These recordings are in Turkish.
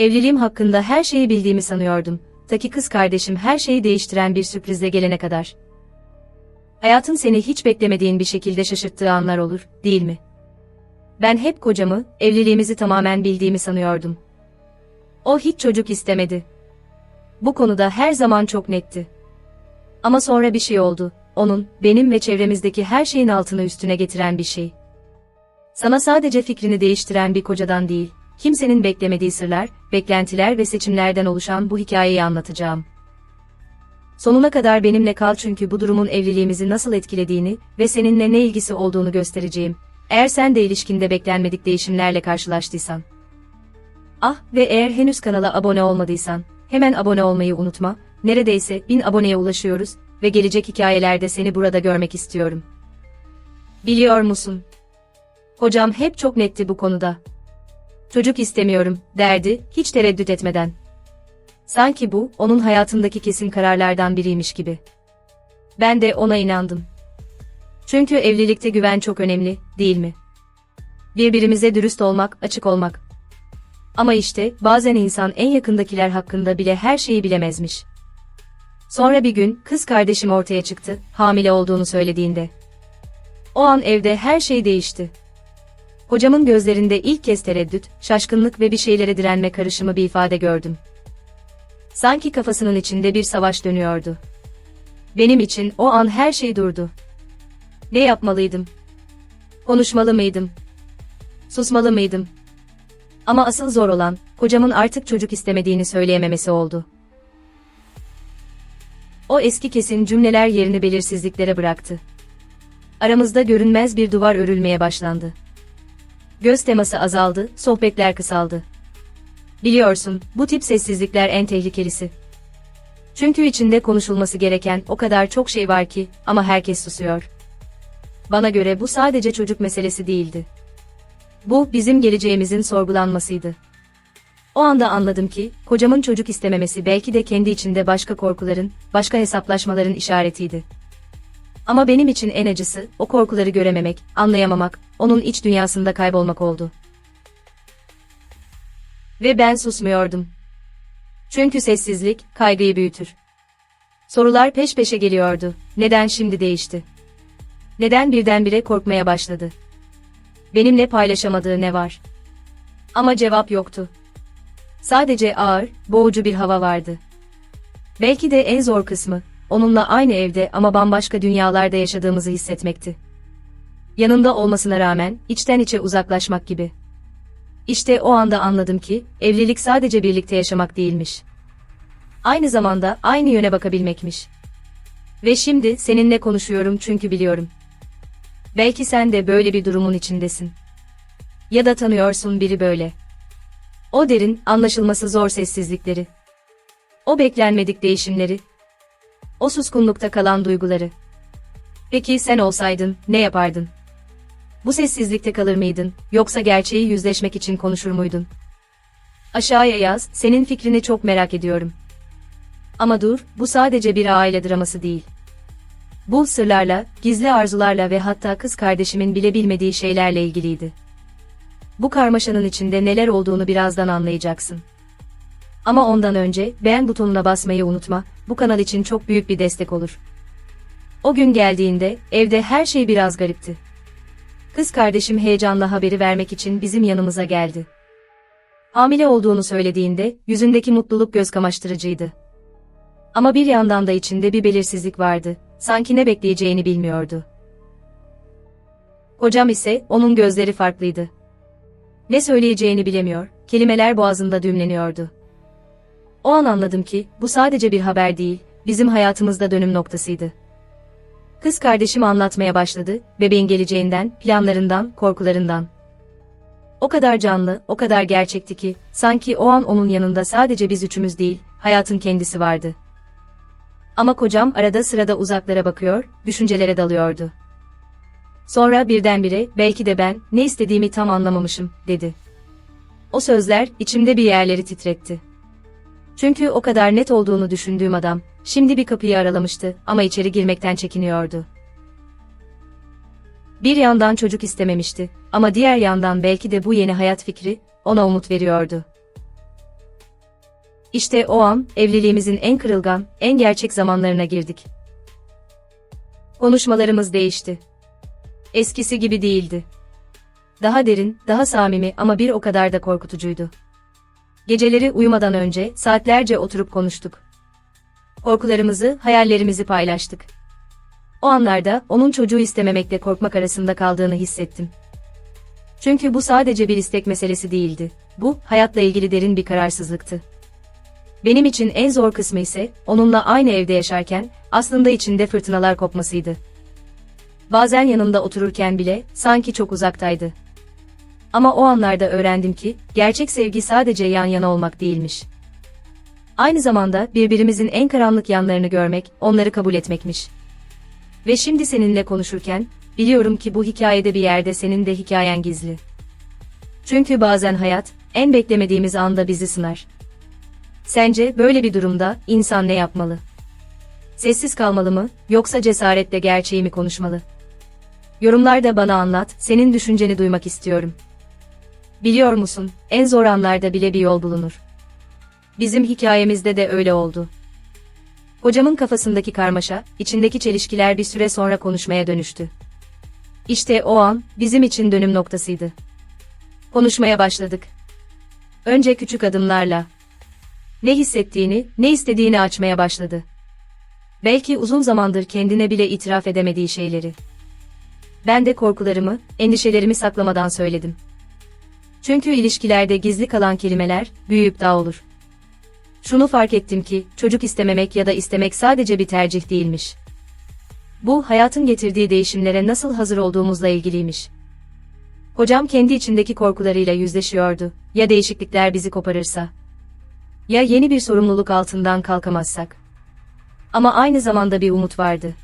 Evliliğim hakkında her şeyi bildiğimi sanıyordum. Ta ki kız kardeşim her şeyi değiştiren bir sürprizle gelene kadar. Hayatın seni hiç beklemediğin bir şekilde şaşırttığı anlar olur, değil mi? Ben hep kocamı, evliliğimizi tamamen bildiğimi sanıyordum. O hiç çocuk istemedi. Bu konuda her zaman çok netti. Ama sonra bir şey oldu. Onun, benim ve çevremizdeki her şeyin altını üstüne getiren bir şey. Sana sadece fikrini değiştiren bir kocadan değil, kimsenin beklemediği sırlar, beklentiler ve seçimlerden oluşan bu hikayeyi anlatacağım. Sonuna kadar benimle kal çünkü bu durumun evliliğimizi nasıl etkilediğini ve seninle ne ilgisi olduğunu göstereceğim. Eğer sen de ilişkinde beklenmedik değişimlerle karşılaştıysan. Ah ve eğer henüz kanala abone olmadıysan, hemen abone olmayı unutma. Neredeyse 1000 aboneye ulaşıyoruz ve gelecek hikayelerde seni burada görmek istiyorum. Biliyor musun? Hocam hep çok netti bu konuda. Çocuk istemiyorum, derdi, hiç tereddüt etmeden. Sanki bu, onun hayatındaki kesin kararlardan biriymiş gibi. Ben de ona inandım. Çünkü evlilikte güven çok önemli, değil mi? Birbirimize dürüst olmak, açık olmak. Ama işte, bazen insan en yakındakiler hakkında bile her şeyi bilemezmiş. Sonra bir gün, kız kardeşim ortaya çıktı, hamile olduğunu söylediğinde. O an evde her şey değişti. Hocamın gözlerinde ilk kez tereddüt, şaşkınlık ve bir şeylere direnme karışımı bir ifade gördüm. Sanki kafasının içinde bir savaş dönüyordu. Benim için o an her şey durdu. Ne yapmalıydım? Konuşmalı mıydım? Susmalı mıydım? Ama asıl zor olan, kocamın artık çocuk istemediğini söyleyememesi oldu. O eski kesin cümleler yerini belirsizliklere bıraktı. Aramızda görünmez bir duvar örülmeye başlandı. Göz teması azaldı, sohbetler kısaldı. Biliyorsun, bu tip sessizlikler en tehlikelisi. Çünkü içinde konuşulması gereken o kadar çok şey var ki ama herkes susuyor. Bana göre bu sadece çocuk meselesi değildi. Bu bizim geleceğimizin sorgulanmasıydı. O anda anladım ki kocamın çocuk istememesi belki de kendi içinde başka korkuların, başka hesaplaşmaların işaretiydi. Ama benim için en acısı o korkuları görememek, anlayamamak, onun iç dünyasında kaybolmak oldu. Ve ben susmuyordum. Çünkü sessizlik kaygıyı büyütür. Sorular peş peşe geliyordu. Neden şimdi değişti? Neden birdenbire korkmaya başladı? Benimle paylaşamadığı ne var? Ama cevap yoktu. Sadece ağır, boğucu bir hava vardı. Belki de en zor kısmı, onunla aynı evde ama bambaşka dünyalarda yaşadığımızı hissetmekti. Yanında olmasına rağmen, içten içe uzaklaşmak gibi. İşte o anda anladım ki, evlilik sadece birlikte yaşamak değilmiş. Aynı zamanda aynı yöne bakabilmekmiş. Ve şimdi seninle konuşuyorum çünkü biliyorum. Belki sen de böyle bir durumun içindesin. Ya da tanıyorsun biri böyle. O derin, anlaşılması zor sessizlikleri. O beklenmedik değişimleri. O suskunlukta kalan duyguları. Peki sen olsaydın, ne yapardın? Bu sessizlikte kalır mıydın, yoksa gerçeği yüzleşmek için konuşur muydun? Aşağıya yaz, senin fikrini çok merak ediyorum. Ama dur, bu sadece bir aile draması değil. Bu sırlarla, gizli arzularla ve hatta kız kardeşimin bile bilmediği şeylerle ilgiliydi. Bu karmaşanın içinde neler olduğunu birazdan anlayacaksın. Ama ondan önce beğen butonuna basmayı unutma, bu kanal için çok büyük bir destek olur. O gün geldiğinde evde her şey biraz garipti. Kız kardeşim heyecanla haberi vermek için bizim yanımıza geldi. Hamile olduğunu söylediğinde yüzündeki mutluluk göz kamaştırıcıydı. Ama bir yandan da içinde bir belirsizlik vardı. Sanki ne bekleyeceğini bilmiyordu. Hocam ise onun gözleri farklıydı. Ne söyleyeceğini bilemiyor, kelimeler boğazında düğümleniyordu. O an anladım ki bu sadece bir haber değil, bizim hayatımızda dönüm noktasıydı. Kız kardeşim anlatmaya başladı, bebeğin geleceğinden, planlarından, korkularından. O kadar canlı, o kadar gerçekti ki, sanki o an onun yanında sadece biz üçümüz değil, hayatın kendisi vardı. Ama kocam arada sırada uzaklara bakıyor, düşüncelere dalıyordu. Sonra birdenbire, belki de ben, ne istediğimi tam anlamamışım, dedi. O sözler, içimde bir yerleri titretti. Çünkü o kadar net olduğunu düşündüğüm adam, şimdi bir kapıyı aralamıştı ama içeri girmekten çekiniyordu. Bir yandan çocuk istememişti ama diğer yandan belki de bu yeni hayat fikri, ona umut veriyordu. İşte o an, evliliğimizin en kırılgan, en gerçek zamanlarına girdik. Konuşmalarımız değişti. Eskisi gibi değildi. Daha derin, daha samimi ama bir o kadar da korkutucuydu. Geceleri uyumadan önce saatlerce oturup konuştuk. Korkularımızı, hayallerimizi paylaştık. O anlarda onun çocuğu istememekle korkmak arasında kaldığını hissettim. Çünkü bu sadece bir istek meselesi değildi. Bu, hayatla ilgili derin bir kararsızlıktı. Benim için en zor kısmı ise, onunla aynı evde yaşarken, aslında içinde fırtınalar kopmasıydı. Bazen yanımda otururken bile, sanki çok uzaktaydı. Ama o anlarda öğrendim ki, gerçek sevgi sadece yan yana olmak değilmiş. Aynı zamanda birbirimizin en karanlık yanlarını görmek, onları kabul etmekmiş. Ve şimdi seninle konuşurken, biliyorum ki bu hikayede bir yerde senin de hikayen gizli. Çünkü bazen hayat, en beklemediğimiz anda bizi sınar. Sence böyle bir durumda insan ne yapmalı? Sessiz kalmalı mı, yoksa cesaretle gerçeği mi konuşmalı? Yorumlarda bana anlat, senin düşünceni duymak istiyorum. Biliyor musun, en zor anlarda bile bir yol bulunur. Bizim hikayemizde de öyle oldu. Hocamın kafasındaki karmaşa, içindeki çelişkiler bir süre sonra konuşmaya dönüştü. İşte o an, bizim için dönüm noktasıydı. Konuşmaya başladık. Önce küçük adımlarla. Ne hissettiğini, ne istediğini açmaya başladı. Belki uzun zamandır kendine bile itiraf edemediği şeyleri. Ben de korkularımı, endişelerimi saklamadan söyledim. Çünkü ilişkilerde gizli kalan kelimeler, büyüyüp dağ olur. Şunu fark ettim ki, çocuk istememek ya da istemek sadece bir tercih değilmiş. Bu, hayatın getirdiği değişimlere nasıl hazır olduğumuzla ilgiliymiş. Hocam kendi içindeki korkularıyla yüzleşiyordu. Ya değişiklikler bizi koparırsa? Ya yeni bir sorumluluk altından kalkamazsak? Ama aynı zamanda bir umut vardı.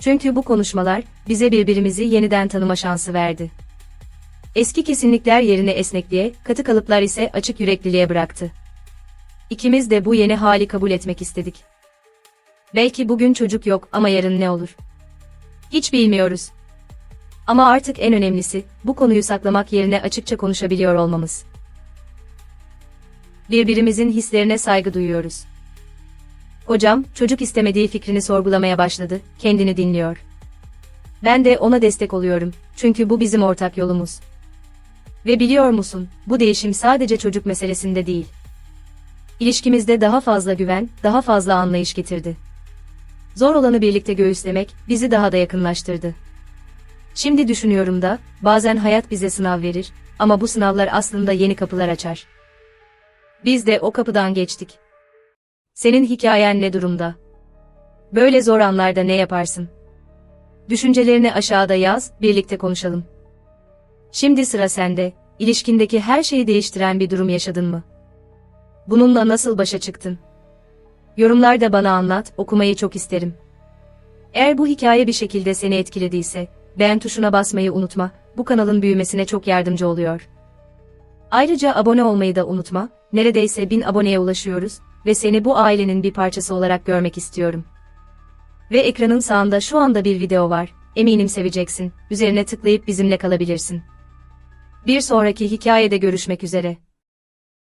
Çünkü bu konuşmalar, bize birbirimizi yeniden tanıma şansı verdi. Eski kesinlikler yerine esnekliğe, katı kalıplar ise açık yürekliliğe bıraktı. İkimiz de bu yeni hali kabul etmek istedik. Belki bugün çocuk yok ama yarın ne olur? Hiç bilmiyoruz. Ama artık en önemlisi, bu konuyu saklamak yerine açıkça konuşabiliyor olmamız. Birbirimizin hislerine saygı duyuyoruz. Hocam, çocuk istemediği fikrini sorgulamaya başladı, kendini dinliyor. Ben de ona destek oluyorum, çünkü bu bizim ortak yolumuz. Ve biliyor musun, bu değişim sadece çocuk meselesinde değil. İlişkimizde daha fazla güven, daha fazla anlayış getirdi. Zor olanı birlikte göğüslemek, bizi daha da yakınlaştırdı. Şimdi düşünüyorum da, bazen hayat bize sınav verir, ama bu sınavlar aslında yeni kapılar açar. Biz de o kapıdan geçtik. Senin hikayen ne durumda? Böyle zor anlarda ne yaparsın? Düşüncelerini aşağıda yaz, birlikte konuşalım. Şimdi sıra sende, ilişkindeki her şeyi değiştiren bir durum yaşadın mı? Bununla nasıl başa çıktın? Yorumlarda bana anlat, okumayı çok isterim. Eğer bu hikaye bir şekilde seni etkilediyse, beğen tuşuna basmayı unutma, bu kanalın büyümesine çok yardımcı oluyor. Ayrıca abone olmayı da unutma, neredeyse 1000 aboneye ulaşıyoruz ve seni bu ailenin bir parçası olarak görmek istiyorum. Ve ekranın sağında şu anda bir video var, eminim seveceksin, üzerine tıklayıp bizimle kalabilirsin. Bir sonraki hikayede görüşmek üzere.